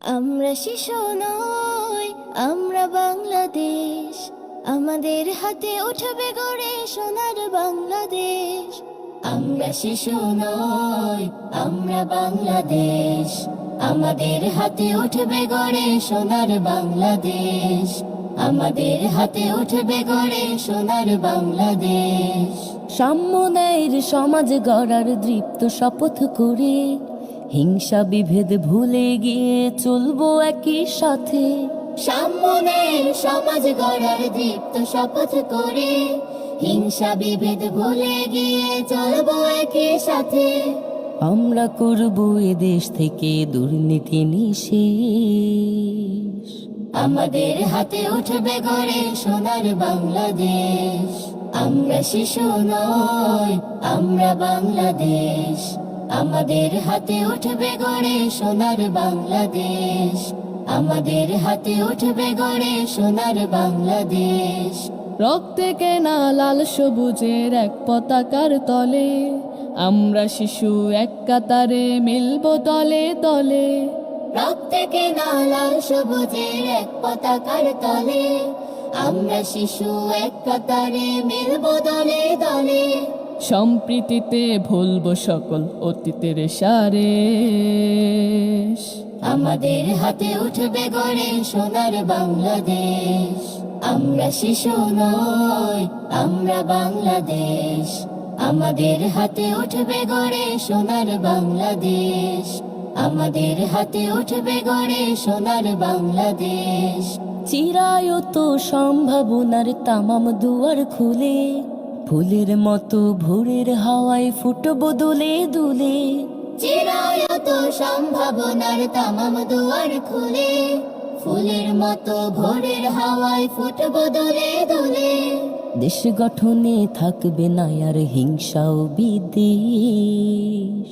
আমরা শিশু নই, আমরা বাংলাদেশ। আমাদের হাতে উঠবে গড়ে সোনার বাংলাদেশ। আমরা শিশু নই, আমরা বাংলাদেশ। আমাদের হাতে উঠবে গড়ে সোনার বাংলাদেশ। আমাদের হাতে উঠবে গড়ে সোনার বাংলাদেশ। সাম্যনের সমাজ গড়ার দৃপ্ত শপথ করে হিংসা বিভেদ ভুলে গিয়ে চলবো একই সাথে। সামনের সমাজ গড়ার দীপ্ত শপথ করে হিংসা বিভেদ ভুলে গিয়ে চলবো একই সাথে। আমরা করব এ দেশ থেকে দুর্নীতি নিশেষ আমাদের হাতে উঠবে গড়ে সোনার বাংলাদেশ। আমরা শিশু নয় আমরা বাংলাদেশ। আমাদের হাতে উঠবে গড়ে সোনার বাংলাদেশ। আমাদের হাতে উঠবে গড়ে সোনার বাংলাদেশ। রক্তে কেনা লাল সবুজের এক পতাকার তলে আমরা শিশু এক কাতারে মিলব তলে তলে। প্রত্যেকে লাল সবুজের এক পতাকার তলে আমরা শিশু এক কাতারে মিলব দলে দলে সম্প্রীতিতে ভুলব সকল অতীতের সারে আমাদের হাতে উঠবে গড়ে সোনার বাংলাদেশ। আমরা শিশু নয় আমরা বাংলাদেশ। আমাদের হাতে উঠবে গড়ে সোনার বাংলাদেশ। আমাদের হাতে উঠবে গড়ে সোনার বাংলাদেশ। চিরায়ত সম্ভাবনার তামাম দুয়ার খুলে ফুলের মতো ভোরের হাওয়ায় ফুটবো দুলে দুলে। চিরায়ত সম্ভাবনার তামাম দুয়ার খুলে। ফুলের মতো ভোরের হাওয়ায় ফুটব দোলে দোলে। দেশ গঠনে থাকবে না আর হিংসা ও বিদ্বেষ।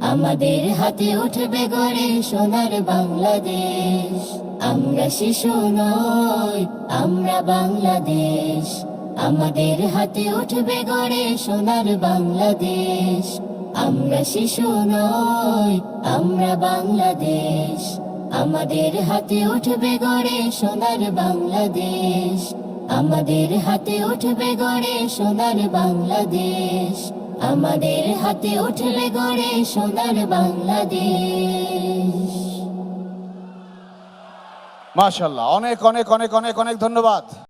আমাদের হাতে উঠবে গড়ে সোনার বাংলাদেশ। আমরা শিশু নই আমরা বাংলাদেশ। আমাদের হাতে উঠবে গড়ে সোনার বাংলাদেশ। আমরা শিশু নই, আমরা বাংলাদেশ। আমাদের হাতে উঠবে গড়ে সোনার বাংলাদেশ। আমাদের হাতে উঠবে গড়ে সোনার বাংলাদেশ। আমাদের হাতে উঠবে গড়ে সোনার বাংলাদেশ। মাশাল্লাহ, অনেক অনেক অনেক অনেক অনেক ধন্যবাদ।